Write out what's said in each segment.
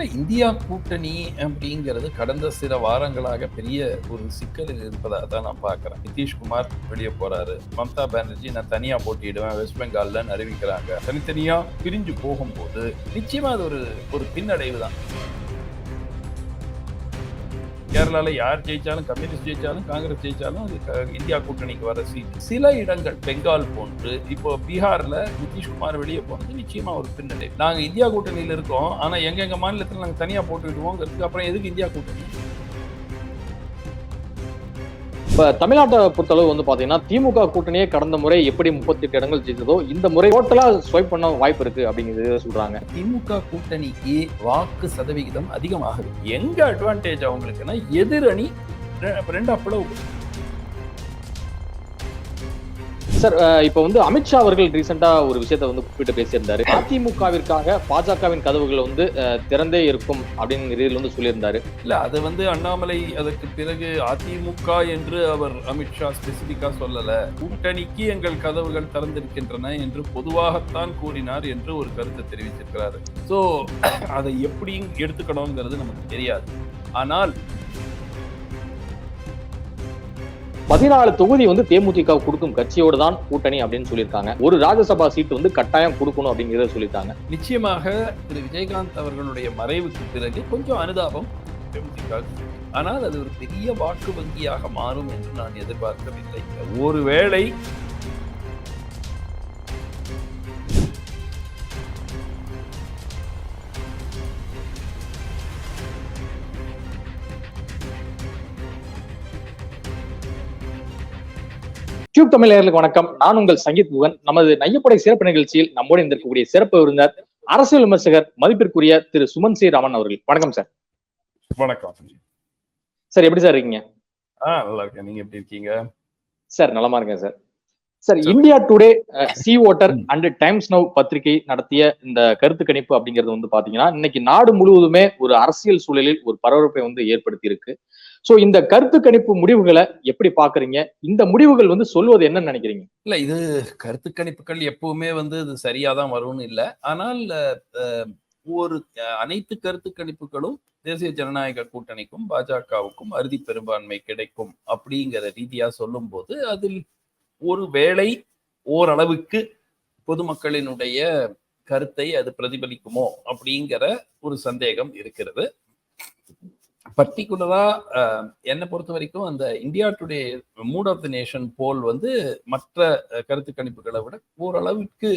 India கூட்டணி அப்படிங்கிறது கடந்த சில வாரங்களாக பெரிய ஒரு சிக்கலில் இருப்பதாக தான் நான் பார்க்குறேன். நிதிஷ்குமார் வெளியே போறாரு. மம்தா பானர்ஜி நான் தனியா போட்டியிடுவேன். வெஸ்ட் பெங்கால்ல அறிவிக்கிறாங்க. தனித்தனியா பிரிஞ்சு போகும்போது நிச்சயமா அது ஒரு ஒரு பின்னடைவு தான். கேரளால யார் ஜெயிச்சாலும் கம்யூனிஸ்ட் ஜெயிச்சாலும் காங்கிரஸ் ஜெயிச்சாலும் அது இந்தியா கூட்டணிக்கு வர சீட் சில இடங்கள் பெங்கால் போன்று இப்போ பீகார்ல நிதிஷ்குமார் வெளியே போனது நிச்சயமா ஒரு பின்னடை நாங்க இந்தியா கூட்டணியில இருக்கோம் ஆனா எங்க எங்க நாங்கள் நாங்க தனியா போட்டுக்கிடுவோங்கிறதுக்கு அப்புறம் எதுக்கு இந்தியா கூட்டணி? இப்போ தமிழ்நாட்டை பொறுத்தளவு வந்து பார்த்தீங்கன்னா திமுக கூட்டணியே கடந்த முறை எப்படி முப்பத்தி எட்டு இடங்கள் ஜெயித்ததோ இந்த முறை டோட்டலா ஸ்வைப் பண்ண வாய்ப்பு இருக்கு அப்படிங்கிறது சொல்றாங்க. திமுக கூட்டணிக்கு வாக்கு சதவிகிதம் அதிகமாகுது. எங்க அட்வான்டேஜ் அவங்களுக்குன்னா எதிரணி ரெ- ரெண்டு அப்பளவு சார் இப்போ இப்ப வந்து அமித்ஷா அவர்கள் ரீசெண்டா ஒரு விஷயத்த வந்து குறிப்பிட்டு பேசியிருந்தாரு. அதிமுகவிற்காக பாஜகவின் கதவுகள் வந்து திறந்தே இருக்கும் அப்படின்னு ரீதியில் வந்து சொல்லியிருந்தாரு. இல்ல அது வந்து அண்ணாமலை அதற்கு பிறகு அதிமுக என்று அவர் அமித்ஷா ஸ்பெசிபிக்கா சொல்லல. கூட்டணிக்கு எங்கள் கதவுகள் திறந்திருக்கின்றன என்று பொதுவாகத்தான் கூறினார் என்று ஒரு கருத்தை தெரிவிச்சிருக்கிறாரு சோ அதை எப்படி எடுத்துக்கணுங்கிறது நமக்கு தெரியாது. ஆனால் பதினாலு தொகுதி வந்து தேமுதிக கொடுக்கும் கட்சியோடு தான் கூட்டணி அப்படின்னு சொல்லியிருக்காங்க. ஒரு ராஜ்யசபா சீட்டு வந்து கட்டாயம் கொடுக்கணும் அப்படிங்கிறத சொல்லியிருக்காங்க. நிச்சயமாக திரு விஜயகாந்த் அவர்களுடைய மறைவுக்கு பிறகு கொஞ்சம் அனுதாபம் தேமுதிக. ஆனால் அது ஒரு பெரிய வாக்கு வங்கியாக மாறும் என்று நான் எதிர்பார்க்கவில்லை. ஒருவேளை டியூப் தமிழ் நேயர்களுக்கு வணக்கம். நான் உங்கள் சங்கீத் முகன். நமது நையப்படை சிறப்பு நிகழ்ச்சியில் நம்மோடு இருந்திருக்கக்கூடிய சிறப்பு விருந்தினர் அரசியல் விமர்சகர் மதிப்பிற்குரிய திரு சுமன் சி ராமன் அவர்கள். வணக்கம் சார். வணக்கம் சார். எப்படி சார் இருக்கீங்க? நல்லா இருக்கேன். நீங்க எப்படி இருக்கீங்க? சார் நலமா இருக்கேன் sir. Sir India Today C voter and Times Now பத்திரிகை நடத்திய இந்த கருத்து கணிப்பு அப்படிங்கிறது வந்து பாத்தீங்கன்னா இன்னைக்கு நாடு முழுவதுமே ஒரு அரசியல் சூழலில் ஒரு பரபரப்பை வந்து ஏற்படுத்தி இருக்கு சோ இந்த கருத்து கணிப்பு முடிவுகளை எப்படி பாக்குறீங்க? இந்த முடிவுகள் வந்து சொல்வது என்ன நினைக்கிறீங்க? இல்ல இது கருத்து கணிப்புகள் எப்பவுமே வந்து இது சரியா தான் வரும்னு இல்லை. ஆனால் ஒரு அனைத்து கருத்து கணிப்புகளும் தேசிய ஜனநாயக கூட்டணிக்கும் பாஜகவுக்கும் அறுதி பெரும்பான்மை கிடைக்கும் அப்படிங்கிற ரீதியா சொல்லும்போது அதில் ஒரு வேளை ஓரளவுக்கு பொதுமக்களினுடைய கருத்தை அது பிரதிபலிக்குமோ அப்படிங்கிற ஒரு சந்தேகம் இருக்கிறது. பர்டிகுலரா என்னை பொறுத்த வரைக்கும் அந்த India Today mood of the nation poll வந்து மற்ற கருத்து கணிப்புகளை விட ஓரளவுக்கு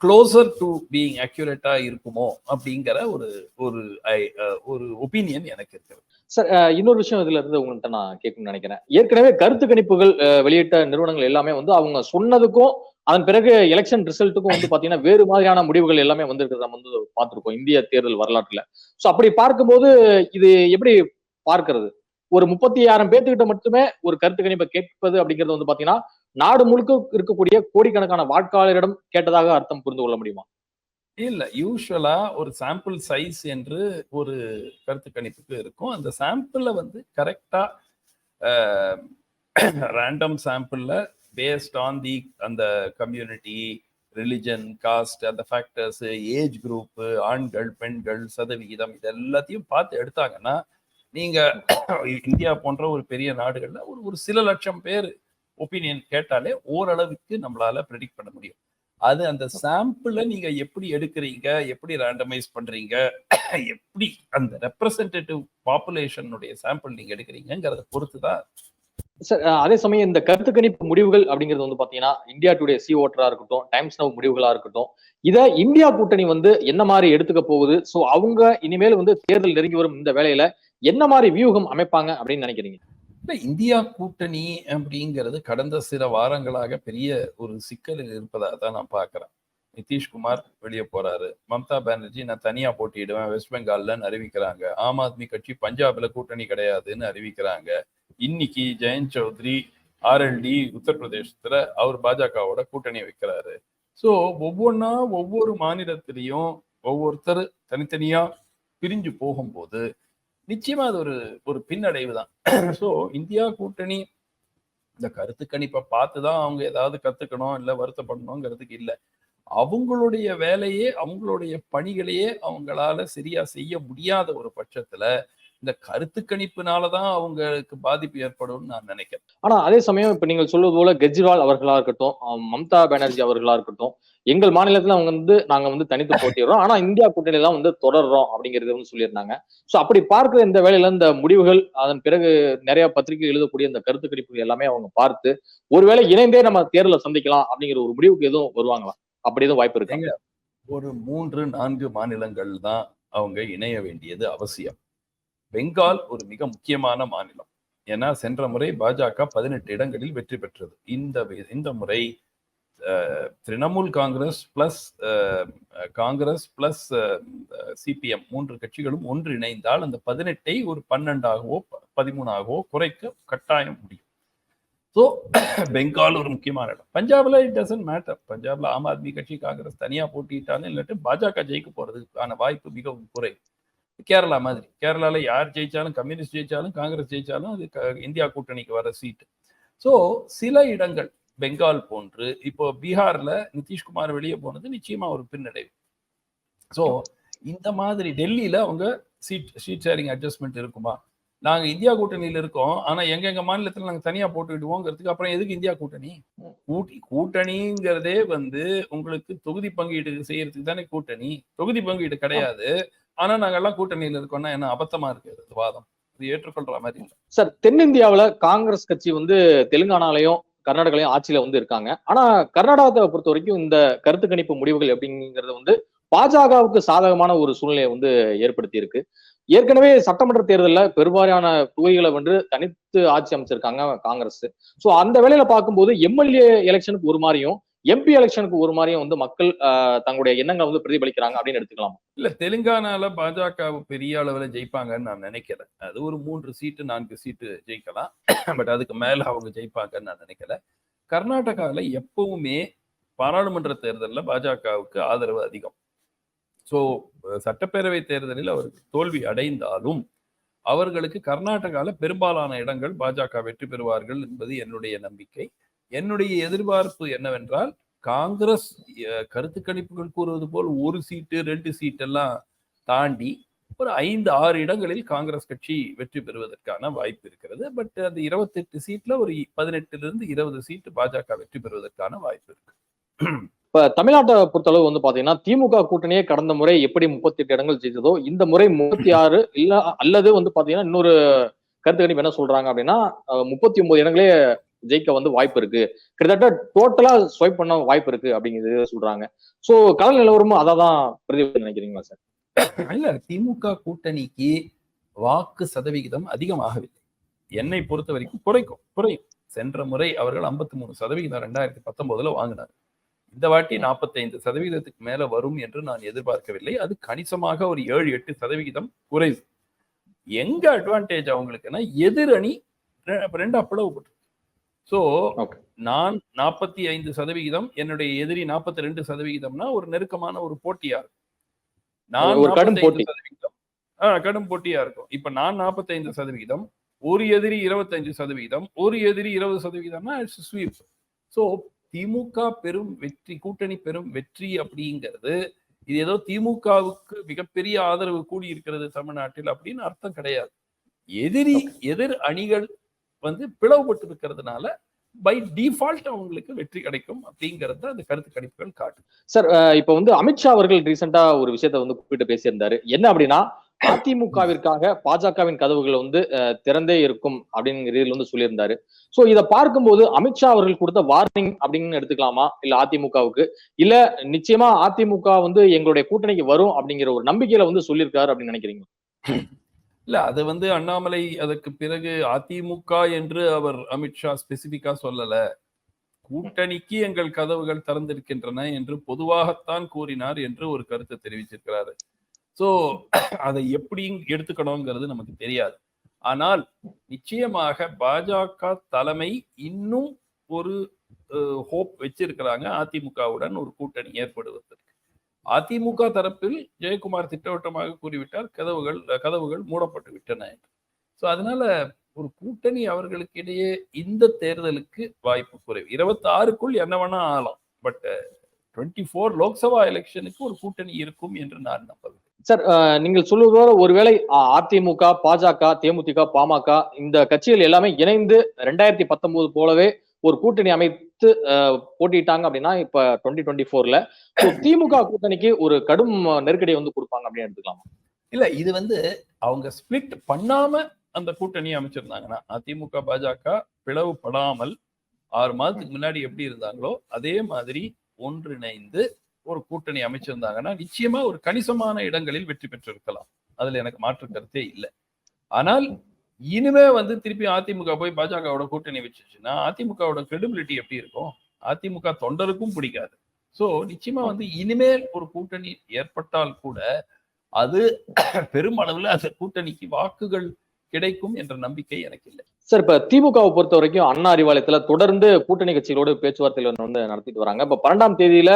க்ளோசர் டு பீயிங் அக்யூரேட்டா இருக்குமோ அப்படிங்கிற ஒரு ஒரு ஐ- ஒரு ஒப்பீனியன் எனக்கு இருக்கிறது. சார் uh, இன்னொரு விஷயம் இதுல இருந்து உங்கள்கிட்ட நான் கேட்கணும்னு நினைக்கிறேன். ஏற்கனவே கருத்து கணிப்புகள் uh, வெளியிட்ட நிறுவனங்கள் எல்லாமே வந்து அவங்க சொன்னதுக்கும் அதன் பிறகு எலெக்ஷன் ரிசல்ட்டுக்கும் வந்து பாத்தீங்கன்னா வேறு மாதிரியான முடிவுகள் எல்லாமே வந்திருக்கிறத நம்ம வந்து பார்த்திருக்கோம். இந்திய தேர்தல் வரலாற்றுல. சோ அப்படி பார்க்கும்போது இது எப்படி பார்க்கறது? ஒரு முப்பத்தி ஆயிரம் பேர்த்துக்கிட்ட மட்டுமே ஒரு கருத்து கணிப்பை கேட்பது அப்படிங்கிறது வந்து பாத்தீங்கன்னா நாடு முழுக்க இருக்கக்கூடிய கோடிக்கணக்கான வாக்காளரிடம் கேட்டதாக அர்த்தம் புரிந்து கொள்ள முடியுமா? இல்ல யூஸ்வலா ஒரு சாம்பிள் சைஸ் என்று ஒரு கருத்து கணிப்புக்கு இருக்கும். அந்த சாம்பிள வந்து கரெக்டா ரேண்டம் சாம்பிள்ல பேஸ்ட் ஆன் தி அந்த கம்யூனிட்டி ரிலிஜன் காஸ்ட் அந்த ஃபேக்டர்ஸ் ஏஜ் குரூப்பு ஆண்கள் பெண்கள் சதவிகிதம் இது எல்லாத்தையும் பார்த்து எடுத்தாங்கன்னா நீங்க இந்தியா போன்ற ஒரு பெரிய நாடுகள்ல ஒரு ஒரு சில லட்சம் பேர் ஒப்பீனியன் கேட்டாலே ஓரளவுக்கு நம்மளால ப்ரெடிக்ட் பண்ண முடியும். அது அந்த சாம்பிளை நீங்க எப்படி எடுக்கிறீங்க எப்படி ரேண்டமைஸ் பண்றீங்க எப்படி அந்த ரெப்ரசன்டேட்டிவ் பாப்புலேஷனுடைய சாம்பிள் நீங்க எடுக்கிறீங்கிறத பொறுத்து தான் சார் அதே சமயம் இந்த கருத்து கணிப்பு முடிவுகள் அப்படிங்கிறது வந்து பாத்தீங்கன்னா இந்தியா டுடே சி ஓட்டரா இருக்கட்டும் டைம்ஸ் நவ் முடிவுகளா இருக்கட்டும் இதை இந்தியா கூட்டணி வந்து என்ன மாதிரி எடுத்துக்க போகுது? சோ அவங்க இனிமேல் வந்து தேர்தல் நெருங்கி வரும் இந்த வேலையில என்ன மாதிரி வியூகம் அமைப்பாங்க அப்படின்னு நினைக்கிறீங்க? இல்லை இந்தியா கூட்டணி அப்படிங்கிறது கடந்த சில வாரங்களாக பெரிய ஒரு சிக்கலில் இருப்பதாக தான் நான் பார்க்குறேன். நிதிஷ்குமார் வெளியே போறாரு. மம்தா பானர்ஜி நான் தனியா போட்டியிடுவேன். வெஸ்ட் பெங்கால்ல அறிவிக்கிறாங்க. ஆம் ஆத்மி கட்சி பஞ்சாப்ல கூட்டணி கிடையாதுன்னு அறிவிக்கிறாங்க. இன்னைக்கு ஜெயந்த் சௌத்ரி ஆர்எல்டி உத்தரப்பிரதேசத்துல அவர் பாஜகவோட கூட்டணி வைக்கிறாரு. ஸோ ஒவ்வொன்றா ஒவ்வொரு மாநிலத்திலையும் ஒவ்வொருத்தர் தனித்தனியா பிரிஞ்சு போகும்போது நிச்சயமா அது ஒரு ஒரு பின்னடைவு தான் ஸோ இந்தியா கூட்டணி இந்த கருத்து கணிப்பை பார்த்து தான் அவங்க ஏதாவது கத்துக்கணும் இல்லை வருத்தப்படணுங்கிறதுக்கு இல்லை. அவங்களுடைய வேலையே அவங்களுடைய பணிகளையே அவங்களால சரியா செய்ய முடியாத ஒரு பட்சத்துல இந்த கருத்து கணிப்புனாலதான் அவங்களுக்கு பாதிப்பு ஏற்படும்னு நான் நினைக்கிறேன். ஆனா அதே சமயம் இப்ப நீங்கள் சொல்வது போல கெஜ்ரிவால் அவர்களா இருக்கட்டும் மம்தா பானர்ஜி அவர்களா இருக்கட்டும் எங்கள் மாநிலத்துல அவங்க வந்து நாங்க வந்து தனித்து போட்டிடுறோம் ஆனா இந்தியா கூட்டணி தான் வந்து தொடர்றோம் அப்படிங்கறது வந்து சொல்லியிருந்தாங்க. சோ அப்படி பார்க்கிற இந்த வேலையில இந்த முடிவுகள் அதன் பிறகு நிறைய பத்திரிகை எழுதக்கூடிய இந்த கருத்து கணிப்புகள் எல்லாமே அவங்க பார்த்து ஒருவேளை இணைந்தே நம்ம தேர்தலை சந்திக்கலாம் அப்படிங்கிற ஒரு முடிவுக்கு எதுவும் வருவாங்களா? அப்படி எதுவும் வாய்ப்பு இருக்கு? ஒரு மூன்று நான்கு மாநிலங்கள் தான் அவங்க இணைய வேண்டியது அவசியம். பெங்கால் ஒரு மிக முக்கியமான மாநிலம். ஏன்னா சென்ற முறை பாஜக பதினெட்டு இடங்களில் வெற்றி பெற்றது. இந்த இந்த முறை அஹ், Trinamool Congress plus Congress plus CPM மூன்று கட்சிகளும் ஒன்றிணைந்தால் அந்த பதினெட்டை ஒரு பன்னெண்டாகவோ ப- பதிமூணாகவோ குறைக்க கட்டாயம் முடியும். ஸோ பெங்கால் ஒரு முக்கியமான இடம். பஞ்சாப்ல இட் டசன்ட் மேட்டர் பஞ்சாப்ல ஆம் ஆத்மி கட்சி காங்கிரஸ் தனியா போட்டிட்டாலும் இல்லாட்டி பாஜக ஜெயிக்க போறதுக்கான வாய்ப்பு மிகவும் குறைவு. கேரளா மாதிரி. கேரளால யார் ஜெயிச்சாலும் கம்யூனிஸ்ட் ஜெயிச்சாலும் காங்கிரஸ் ஜெயிச்சாலும் அது இந்தியா கூட்டணிக்கு வர சீட்டு. ஸோ சில இடங்கள் பெங்கால் போன்று இப்போ பீகார்ல நிதிஷ்குமார் வெளியே போனது நிச்சயமா ஒரு பின்னடைவு. ஸோ இந்த மாதிரி டெல்லியில அவங்க சீட் சீட் ஷேரிங் அட்ஜஸ்ட்மெண்ட் இருக்குமா? நாங்க இந்தியா கூட்டணியில இருக்கோம். ஆனா எங்க எங்க மாநிலத்துல நாங்க தனியா போட்டுக்கிடுவோங்கிறதுக்கு அப்புறம் எதுக்கு இந்தியா கூட்டணி? கூட்டி கூட்டணிங்கிறதே வந்து உங்களுக்கு தொகுதி பங்கீடு செய்யறதுக்கு தானே கூட்டணி. தொகுதி பங்கீடு கிடையாது. ஆனா நாங்க எல்லாம் கூட்டணியில இருக்கோம்னா என்ன அபத்தமா இருக்கு? அது வாதம். இது ஏற்றுக்கொள்ற மாதிரி இல்லை. சார் தென்னிந்தியாவில காங்கிரஸ் கட்சி வந்து தெலுங்கானாலையும் கர்நாடகாலையும் ஆட்சியில வந்து இருக்காங்க. ஆனா கர்நாடகத்தை பொறுத்த வரைக்கும் இந்த கருத்து கணிப்பு முடிவுகள் அப்படிங்கிறது வந்து பாஜகவுக்கு சாதகமான ஒரு சூழ்நிலையை வந்து ஏற்படுத்தி இருக்கு ஏற்கனவே சட்டமன்ற தேர்தலில் பெரும்பாலான தொகுதிகளை வந்து தனித்து ஆட்சி அமைச்சிருக்காங்க காங்கிரஸ். ஸோ அந்த வேலையில பார்க்கும்போது எம்எல்ஏ எலெக்ஷனுக்கு ஒரு மாதிரியும் எம்பி எலெக்ஷனுக்கு ஒரு மாதிரியும் வந்து மக்கள் தங்களுடைய எண்ணங்களை வந்து பிரதிபலிக்கிறாங்க அப்படின்னு எடுத்துக்கலாம்? இல்ல தெலுங்கானால பாஜக பெரிய அளவுல ஜெயிப்பாங்கன்னு நான் நினைக்கிறேன். அது ஒரு மூன்று சீட்டு நான்கு சீட்டு ஜெயிக்கலாம். பட் அதுக்கு மேல அவங்க ஜெயிப்பாங்கன்னு நான் நினைக்கல. கர்நாடகாவில் எப்பவுமே பாராளுமன்ற தேர்தலில் பாஜகவுக்கு ஆதரவு அதிகம். ஸோ சட்டப்பேரவை தேர்தலில் அவருக்கு தோல்வி அடைந்தாலும் அவர்களுக்கு கர்நாடகாவில் பெரும்பாலான இடங்கள் பாஜக வெற்றி பெறுவார்கள் என்பது என்னுடைய நம்பிக்கை. என்னுடைய எதிர்பார்ப்பு என்னவென்றால் காங்கிரஸ் கருத்து கணிப்புகள் கூறுவது போல் ஒரு சீட்டு ரெண்டு சீட்டெல்லாம் தாண்டி ஒரு ஐந்து ஆறு இடங்களில் காங்கிரஸ் கட்சி வெற்றி பெறுவதற்கான வாய்ப்பு இருக்கிறது. பட் அந்த இருபத்தெட்டு சீட்ல ஒரு பதினெட்டுல இருந்து இருபது சீட்டு பாஜக வெற்றி பெறுவதற்கான வாய்ப்பு இருக்கு. இப்ப தமிழ்நாட்டை பொறுத்தளவு வந்து பாத்தீங்கன்னா திமுக கூட்டணியே கடந்த முறை எப்படி முப்பத்தி எட்டு இடங்கள் ஜெயிச்சதோ இந்த முறை முப்பத்தி ஆறு இல்ல அல்லது வந்து பாத்தீங்கன்னா இன்னொரு கருத்து கணிப்பு என்ன சொல்றாங்க அப்படின்னா முப்பத்தி ஒன்பது இடங்களே ஜெயிக்க வந்து வாய்ப்பு இருக்கு. கிட்டத்தட்ட டோட்டலா ஸ்வைப் பண்ண வாய்ப்பு இருக்கு அப்படிங்கிறது சொல்றாங்க. சோ கடல் நிலவரமும் அதான் தான் நினைக்கிறீங்களா சார் இல்ல திமுக கூட்டணிக்கு வாக்கு சதவிகிதம் அதிகமாகவில்லை. என்னை பொறுத்த வரைக்கும் குறைக்கும் குறையும். சென்ற முறை அவர்கள் 53% மூணு சதவிகிதம் ரெண்டாயிரத்தி பத்தொன்பதுல வாங்கினார். இந்த வாட்டி 45% சதவிகிதத்துக்கு மேல வரும் என்று நான் எதிர்பார்க்கவில்லை. அது கணிசமாக ஒரு ஏழு எட்டு சதவிகிதம் குறைவு. எங்க அட்வான்டேஜ் அவங்களுக்குன்னா எதிரணி ரெண்டு ரெண்டா பிளவுபட்டு ஸோ Okay. நான் நாற்பத்தி ஐந்து சதவிகிதம் என்னுடைய எதிரி நாற்பத்தி ரெண்டு சதவிகிதம்னா ஒரு நெருக்கமான ஒரு போட்டியா இருக்கும். நான் ஒரு கடும் 45 போட்டி. சதவிகிதம் ஆ, கடும் போட்டியா இருக்கும். இப்ப நான் 45% சதவிகிதம் ஒரு எதிரி 25% சதவிகிதம் ஒரு எதிரி இருபது சதவிகிதம்னா இட்ஸ் ஸ்வீப் ஸோ திமுக பெரும் வெற்றி கூட்டணி பெரும் வெற்றி அப்படிங்கிறது இது ஏதோ திமுகவுக்கு மிகப்பெரிய ஆதரவு கூடி இருக்கிறது தமிழ்நாட்டில் அப்படின்னு அர்த்தம் கிடையாது. எதிரி எதிர் அணிகள் வந்து பிளவுபட்டு இருக்கிறதுனால பை டிஃபால்ட் அவங்களுக்கு வெற்றி கிடைக்கும் அப்படிங்கறத அந்த கருத்து கணிப்புகள் காட்டும். சார் இப்போ இப்ப வந்து அமித்ஷா அவர்கள் ரீசெண்டா ஒரு விஷயத்த வந்து கூப்பிட்டு பேசியிருந்தாரு. என்ன அப்படின்னா அதிமுகவிற்காக பாஜகவின் கதவுகள் வந்து திறந்தே இருக்கும் அப்படிங்கிற இதுல வந்து சொல்லியிருந்தாரு. சோ இதை பார்க்கும்போது அமித்ஷா அவர்கள் கொடுத்த வார்னிங் அப்படின்னு எடுத்துக்கலாமா? இல்ல அதிமுகவுக்கு? இல்ல நிச்சயமா அதிமுக வந்து எங்களுடைய கூட்டணிக்கு வரும் அப்படிங்கிற ஒரு நம்பிக்கையில வந்து சொல்லியிருக்காரு அப்படின்னு நினைக்கிறீங்க இல்ல அது வந்து அண்ணாமலை அதற்கு பிறகு அதிமுக என்று அவர் அமித்ஷா ஸ்பெசிபிக்கா சொல்லல. கூட்டணிக்கு எங்கள் கதவுகள் திறந்திருக்கின்றன என்று பொதுவாகத்தான் கூறினார் என்று ஒரு கருத்தை தெரிவிச்சிருக்கிறாரு சோ அதை எப்படி எடுத்துக்கணுங்கிறது நமக்கு தெரியாது. ஆனால் நிச்சயமாக பாஜக தலைமை இன்னும் ஒரு ஹோப் வச்சிருக்கிறாங்க. அதிமுகவுடன் ஒரு கூட்டணி ஏற்படுவதற்கு அதிமுக தரப்பில் ஜெயக்குமார் திட்டவட்டமாக கூறிவிட்டார். கதவுகள் கதவுகள் மூடப்பட்டு விட்டன ஸோ அதனால ஒரு கூட்டணி அவர்களுக்கு இடையே இந்த தேர்தலுக்கு வாய்ப்பு குறைவு. இருபத்தி ஆறுக்குள் என்ன வேணா ஆகலாம். பட் டுவெண்ட்டி ஃபோர் லோக்சபா எலெக்ஷனுக்கு ஒரு கூட்டணி இருக்கும் என்று நான் நம்புகிறேன் சார் uh, நீங்கள் சொல்லுவதோட ஒருவேளை அதிமுக பாஜக தேமுதிக பாமக இந்த கட்சிகள் எல்லாமே இணைந்து ரெண்டாயிரத்தி பத்தொன்பது போலவே ஒரு கூட்டணி அமைத்து போட்டிட்டாங்க அப்படின்னா இப்ப டுவெண்ட்டி டுவெண்ட்டி ஃபோர்ல திமுக கூட்டணிக்கு ஒரு கடும் நெருக்கடியை வந்து கொடுப்பாங்க அப்படின்னு எடுத்துக்கலாமா? இல்ல இது வந்து அவங்க ஸ்பிளிட் பண்ணாம அந்த கூட்டணி அமைச்சிருந்தாங்கன்னா அதிமுக பாஜக பிளவுபடாமல் ஆறு மாதத்துக்கு முன்னாடி எப்படி இருந்தாங்களோ அதே மாதிரி ஒன்றிணைந்து ஒரு கூட்டணி அமைச்சிருந்தாங்கன்னா நிச்சயமா ஒரு கணிசமான இடங்களில் வெற்றி பெற்றிருக்கலாம். அதுல எனக்கு மாற்று கருத்தே இல்லை. ஆனால் இனிமே வந்து திருப்பி அதிமுக போய் பாஜகவோட கூட்டணி வச்சுச்சுன்னா அதிமுகவோட கிரெடிபிலிட்டி எப்படி இருக்கும்? அதிமுக தொண்டருக்கும் பிடிக்காது. ஸோ நிச்சயமா வந்து இனிமேல் ஒரு கூட்டணி ஏற்பட்டால் கூட அது பெருமளவில் அந்த கூட்டணிக்கு வாக்குகள் கிடைக்கும் என்ற நம்பிக்கை எனக்கு இல்லை. சார் இப்ப திமுகவை பொறுத்த வரைக்கும் அண்ணா அறிவாலயத்துல தொடர்ந்து கூட்டணி கட்சிகளோடு பேச்சுவார்த்தைகள் வந்து நடத்திட்டு வராங்க. இப்ப பன்னெண்டாம் தேதியில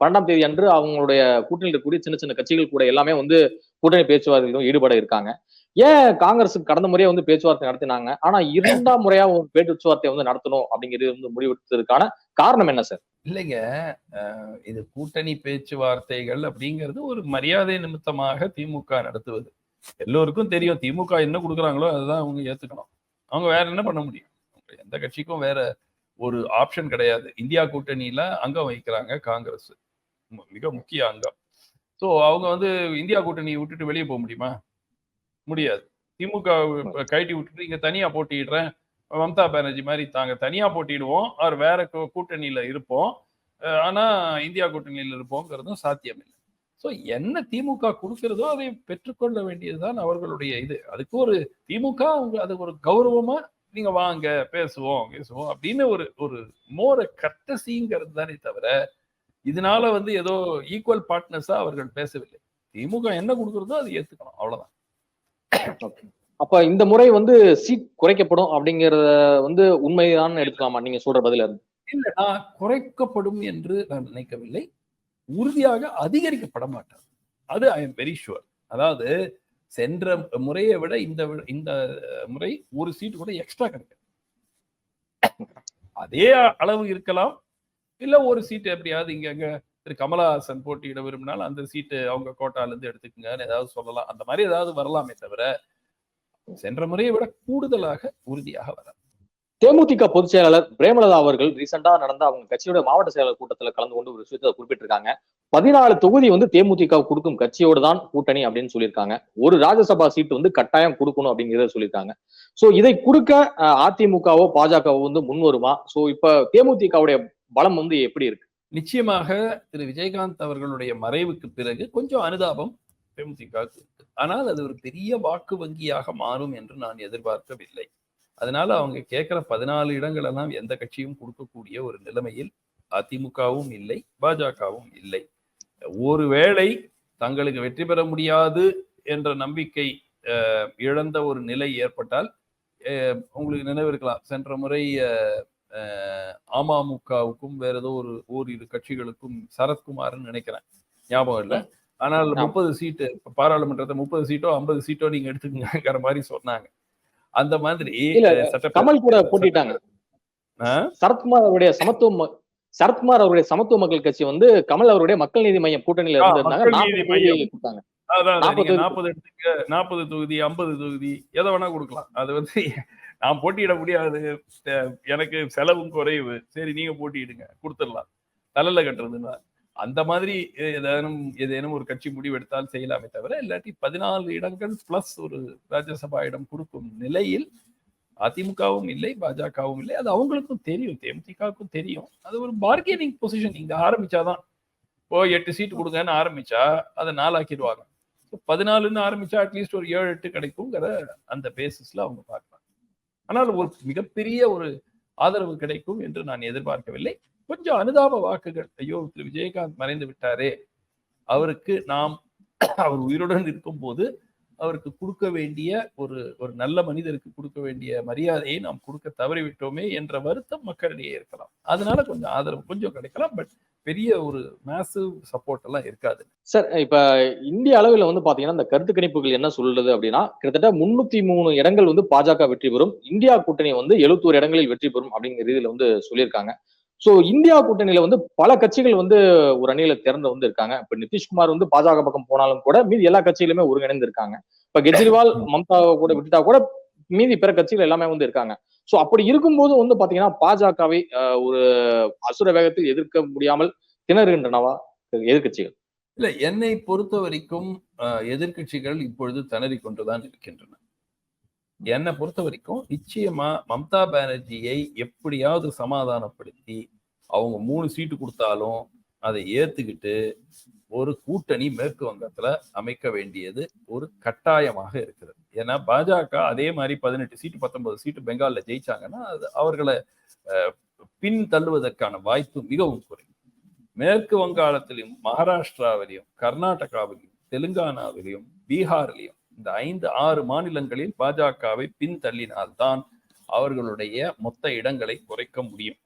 பன்னெண்டாம் தேதி அன்று அவங்களுடைய கூட்டணியில் இருக்கக்கூடிய சின்ன சின்ன கட்சிகள் கூட எல்லாமே வந்து கூட்டணி பேச்சுவார்த்தைகளும் ஈடுபட இருக்காங்க. ஏன் காங்கிரஸ் கடந்த முறையே வந்து பேச்சுவார்த்தை நடத்தினாங்க? ஆனா இரண்டாம் முறையா ஒரு பேச்சுவார்த்தை வந்து நடத்தணும் அப்படிங்கிறது வந்து முடிவெடுத்ததுக்கான காரணம் என்ன சார்? இல்லைங்க. இது கூட்டணி பேச்சுவார்த்தைகள் அப்படிங்கிறது ஒரு மரியாதை நிமித்தமாக திமுக நடத்துவது. எல்லோருக்கும் தெரியும் திமுக என்ன கொடுக்குறாங்களோ அதுதான் அவங்க ஏத்துக்கணும். அவங்க வேற என்ன பண்ண முடியும்? எந்த கட்சிக்கும் வேற ஒரு ஆப்ஷன் கிடையாது. இந்தியா கூட்டணியில அங்கம் வகிக்கிறாங்க காங்கிரஸ். மிக முக்கிய அங்கம். ஸோ அவங்க வந்து இந்தியா கூட்டணியை விட்டுட்டு வெளியே போக முடியுமா? முடியாது. திமுக கழட்டி விட்டுட்டு இங்க தனியா போட்டியிடுறேன். மம்தா பானர்ஜி மாதிரி தாங்க தனியா போட்டியிடுவோம். அவர் வேற கூட்டணியில இருப்போம். ஆனா இந்தியா கூட்டணியில இருப்போங்கிறதும் சாத்தியம் இல்லை. ஸோ என்ன திமுக கொடுக்கிறதோ அதை பெற்றுக்கொள்ள வேண்டியதுதான் அவர்களுடைய இது. அதுக்கு ஒரு திமுக அவங்க அதுக்கு ஒரு கௌரவமா நீங்க வாங்க பேசுவோம் பேசுவோம். அப்படின்னு ஒரு ஒரு மோர கர்த்தசிங்கிறது தானே தவிர இதனால வந்து ஏதோ ஈக்குவல் பார்ட்னர்ஸா அவர்கள் பேசவில்லை. திமுக என்ன கொடுக்குறதோ அதை ஏத்துக்கணும். அவ்வளவுதான். அப்ப இந்த முறை வந்து சீட் குறைக்கப்படும் அப்படிங்கறத வந்து உண்மைதான் எடுத்துக்கலாமா நீங்க சொல்ற பதில இருந்து. இல்ல நான் குறைக்கப்படும் என்று நான் நினைக்கவில்லை. உறுதியாக அதிகரிக்கப்பட மாட்டார் அது ஐ எம் வெரி ஷுவர் அதாவது சென்ற முறையை விட இந்த இந்த முறை ஒரு சீட்டு கூட எக்ஸ்ட்ரா கிடைக்கும் அதே அளவு இருக்கலாம். இல்ல ஒரு சீட்டு எப்படியாவது இங்க அங்க திரு கமலஹாசன் போட்டியிட விரும்பினால் அந்த சீட்டு அவங்க கோட்டால இருந்து எடுத்துக்கங்கன்னு ஏதாவது சொல்லலாம். அந்த மாதிரி ஏதாவது வரலாமே தவிர சென்ற முறையை விட கூடுதலாக உறுதியாக வராது தேமுதிக பொதுச் செயலாளர் பிரேமலதா அவர்கள் ரீசெண்டா நடந்த அவங்க கட்சியோட மாவட்ட செயலாளர் கூட்டத்துல கலந்து கொண்டு ஒரு விஷயத்தை குறிப்பிட்டிருக்காங்க. பதினாலு தொகுதி வந்து தேமுதிக கொடுக்கும் கட்சியோட தான் கூட்டணி அப்படின்னு சொல்லியிருக்காங்க. ஒரு ராஜ்யசபா சீட்டு வந்து கட்டாயம் கொடுக்கணும் அப்படிங்கிறத சொல்லியிருக்காங்க. சோ இதை கொடுக்க அஹ், அதிமுகவோ பாஜகவோ வந்து முன் வருமா சோ இப்ப தேமுதிகவுடைய பலம் வந்து எப்படி இருக்கு? நிச்சயமாக திரு விஜயகாந்த் அவர்களுடைய மறைவுக்கு பிறகு கொஞ்சம் அனுதாபம் தேமுதிக இருக்கு. ஆனால் அது ஒரு பெரிய வாக்கு வங்கியாக மாறும் என்று நான் எதிர்பார்க்கவில்லை. அதனால அவங்க கேட்கிற பதினாலு இடங்களெல்லாம் எந்த கட்சியும் கொடுக்கக்கூடிய ஒரு நிலைமையில் அதிமுகவும் இல்லை பாஜகவும் இல்லை. ஒருவேளை தங்களுக்கு வெற்றி பெற முடியாது என்ற நம்பிக்கை இழந்த ஒரு நிலை ஏற்பட்டால் உங்களுக்கு நினைவு இருக்கலாம். சென்ற முறை அமமுகவுக்கும் வேற ஏதோ ஒரு ஓரிரு கட்சிகளுக்கும் சரத்குமார்னு நினைக்கிறேன். ஞாபகம் இல்லை. ஆனால். முப்பது சீட்டு பாராளுமன்றத்தை முப்பது சீட்டோ ஐம்பது சீட்டோ நீங்க எடுத்துக்கங்கிற மாதிரி சொன்னாங்க. அந்த மாதிரி கமல் கூட போட்டிட்டாங்க? சரத்குமார் அவருடைய சமத்துவ சரத்குமார் அவருடைய சமத்துவ மக்கள் கட்சி வந்து கமல் அவருடைய மக்கள் நீதி மையம் கூட்டணியில ஆ, இருந்திருந்தாங்க மக்கள் நாற்பது நீதி தொகுதி மையம். கொடுத்தாங்க. அதான் அதான். நீங்க 40 நாற்பது எடுத்துக்க நாற்பது தொகுதி ஐம்பது தொகுதி எதை வேணா கொடுக்கலாம். அது வந்து நான் போட்டியிட முடியாது. எனக்கு செலவும் குறைவு. சரி நீங்க போட்டியிடுங்க. கொடுத்துடலாம். தலையில கட்டுறதுன்னா அந்த மாதிரி ஏதேனும் ஏதேனும் ஒரு கட்சி முடிவெடுத்தால் செய்யலாமே தவிர இல்லாட்டி பதினாலு இடங்கள் பிளஸ் ஒரு ராஜ்யசபா இடம் கொடுக்கும் நிலையில் அதிமுகவும் இல்லை பாஜகவும் இல்லை. அது அவங்களுக்கும் தெரியும். தேமுதிகவுக்கும் தெரியும். அது ஒரு பார்கெனிங் பொசிஷன் இங்க ஆரம்பிச்சாதான் இப்போ எட்டு சீட்டு கொடுங்கன்னு ஆரம்பிச்சா அதை நாலாக்கிடுவாங்க பதினாலுன்னு ஆரம்பிச்சா அட்லீஸ்ட் ஒரு ஏழு எட்டு கிடைக்குங்கிற அந்த பேசிஸ்ல அவங்க பார்க்கலாம். ஆனால் ஒரு மிகப்பெரிய ஒரு ஆதரவு கிடைக்கும் என்று நான் எதிர்பார்க்கவில்லை. கொஞ்சம் அனுதாப வாக்குகள் ஐயோ திரு. விஜயகாந்த் மறைந்து விட்டாரே. அவருக்கு நாம் அவர் உயிருடன் இருக்கும்போது அவருக்கு கொடுக்க வேண்டிய ஒரு ஒரு நல்ல மனிதருக்கு கொடுக்க வேண்டிய மரியாதையை நாம் கொடுக்க தவறிவிட்டோமே என்ற வருத்தம் மக்களிடையே இருக்கலாம். அதனால கொஞ்சம் ஆதரவு கொஞ்சம் கிடைக்கலாம் பட் பெரிய ஒரு மேசிவ் சப்போர்ட் எல்லாம் இருக்காது. சார் இப்ப இந்திய அளவில் வந்து பாத்தீங்கன்னா இந்த கருத்து கணிப்புகள் என்ன சொல்லுது அப்படின்னா கிட்டத்தட்ட முன்னூத்தி மூணு இடங்கள் வந்து பாஜக வெற்றி பெறும் இந்தியா கூட்டணி வந்து எழுபத்தோரு இடங்களில் வெற்றி பெறும் அப்படிங்கிற ரீதியில வந்து சொல்லியிருக்காங்க. சோ இந்தியா கூட்டணியில வந்து பல கட்சிகள் வந்து ஒரு அணியில திறந்து வந்து இருக்காங்க. இப்ப நிதிஷ்குமார் வந்து பாஜக பக்கம் போனாலும் கூட மீதி எல்லா கட்சியிலுமே ஒருங்கிணைந்து இருக்காங்க. இப்ப கெஜ்ரிவால் மம்தாவை கூட விட்டுட்டா கூட மீதி பிற கட்சிகள் எல்லாமே வந்து இருக்காங்க. சோ அப்படி இருக்கும்போது வந்து பாத்தீங்கன்னா பாஜகவை ஒரு அசுர வேகத்தில் எதிர்க்க முடியாமல் திணறுகின்றனவா எதிர்கட்சிகள் இல்ல என்னை பொறுத்த வரைக்கும் எதிர்கட்சிகள் இப்பொழுது திணறி கொண்டுதான் இருக்கின்றன. என்னை பொறுத்த வரைக்கும் நிச்சயமா மம்தா பானர்ஜியை எப்படியாவது சமாதானப்படுத்தி அவங்க மூணு சீட்டு கொடுத்தாலும் அதை ஏத்துக்கிட்டு ஒரு கூட்டணி மேற்கு வங்கத்துல அமைக்க வேண்டியது ஒரு கட்டாயமாக இருக்கிறது. ஏன்னா பாஜக அதே மாதிரி பதினெட்டு சீட்டு பத்தொன்பது சீட்டு பெங்கால்ல ஜெயிச்சாங்கன்னா அது அவர்களை பின் தள்ளுவதற்கான வாய்ப்பு மிகவும் குறையும் மேற்கு வங்காளத்திலும் மகாராஷ்டிராவிலையும் கர்நாடகாவிலையும் தெலுங்கானாவிலையும் பீகார்லையும் இந்த ஐந்து ஆறு மாநிலங்களில் பாஜகவை பின்தள்ளினால்தான் அவர்களுடைய மொத்த இடங்களை குறைக்க முடியும்.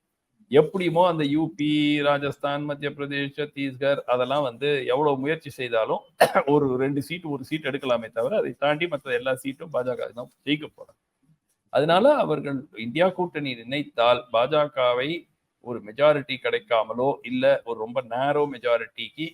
எப்படியுமோ அந்த யூபி ராஜஸ்தான் மத்திய பிரதேஷ் சத்தீஸ்கர் அதெல்லாம் வந்து எவ்வளவு முயற்சி செய்தாலும் ஒரு ரெண்டு சீட்டு ஒரு சீட் எடுக்கலாமே தவிர அதை தாண்டி மற்ற எல்லா சீட்டும் பாஜக தான் ஜெயிக்க போறாங்க. அதனால அவர்கள் இந்தியா கூட்டணி நினைத்தால் பாஜகவை ஒரு மெஜாரிட்டி கிடைக்காமலோ இல்ல ஒரு ரொம்ப நேரோ மெஜாரிட்டிக்கு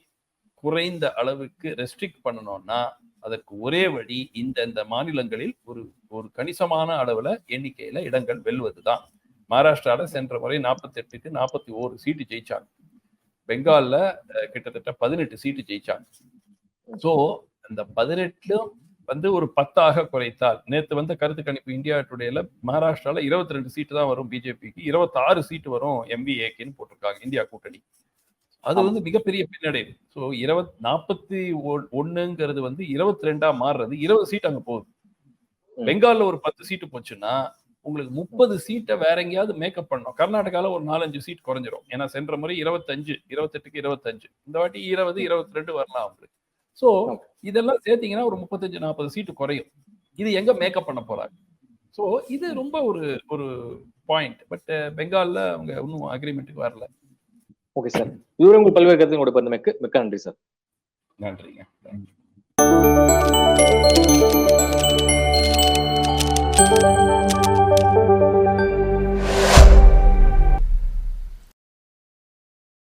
குறைந்த அளவுக்கு ரெஸ்ட்ரிக்ட் பண்ணணும்னா அதற்கு ஒரே வழி இந்த இந்த மாநிலங்களில் ஒரு ஒரு கணிசமான அளவுல எண்ணிக்கையில இடங்கள் வெல்வதுதான். மகாராஷ்டிரால சென்ற முறை நாற்பத்தி எட்டுக்கு நாற்பத்தி ஓரு சீட்டு ஜெயிச்சாங்க. பெங்காலில் கிட்டத்தட்ட பதினெட்டு சீட்டு ஜெயிச்சாங்க. சோ அந்த பதினெட்டுலும் வந்து ஒரு பத்தாக குறைத்தால் நேத்து வந்த கருத்து கணிப்பு இந்தியா டுடேல மகாராஷ்டிரால இருபத்தி ரெண்டு சீட்டு தான் வரும் பிஜேபிக்கு. இருபத்தாறு சீட்டு வரும் எம்பிஏக்குன்னு போட்டிருக்காங்க இந்தியா கூட்டணி. அது வந்து மிகப்பெரிய பின்னடைவு. ஸோ இருபத் நாற்பத்தி ஒண்ணுங்கிறது வந்து இருபத்தி ரெண்டா மாறுறது. இருபது சீட் அங்க போகுது. பெங்கால்ல ஒரு பத்து சீட்டு போச்சுன்னா உங்களுக்கு முப்பது சீட்டை வேற எங்கேயாவது மேக்கப் பண்ணணும். கர்நாடகால ஒரு நாலஞ்சு சீட் குறைஞ்சிரும். ஏன்னா சென்ற முறை இருபத்தஞ்சு இருபத்தெட்டுக்கு இருபத்தஞ்சு. இந்த வாட்டி இருபது இருபத்தி ரெண்டு வரலாம் அவங்களுக்கு ஸோ இதெல்லாம் சேர்த்தீங்கன்னா ஒரு முப்பத்தஞ்சு நாற்பது சீட்டு குறையும். இது எங்க மேக்கப் பண்ண போறாங்க? ஸோ இது ரொம்ப ஒரு ஒரு பாயிண்ட் பட் பெங்கால்ல அவங்க இன்னும் அக்ரிமெண்ட்டுக்கு வரல. ஓகே சார் இதுவரை உங்கள் பல்வேறு கருத்து மிக்க மிக்க நன்றி சார் நன்றிங்க.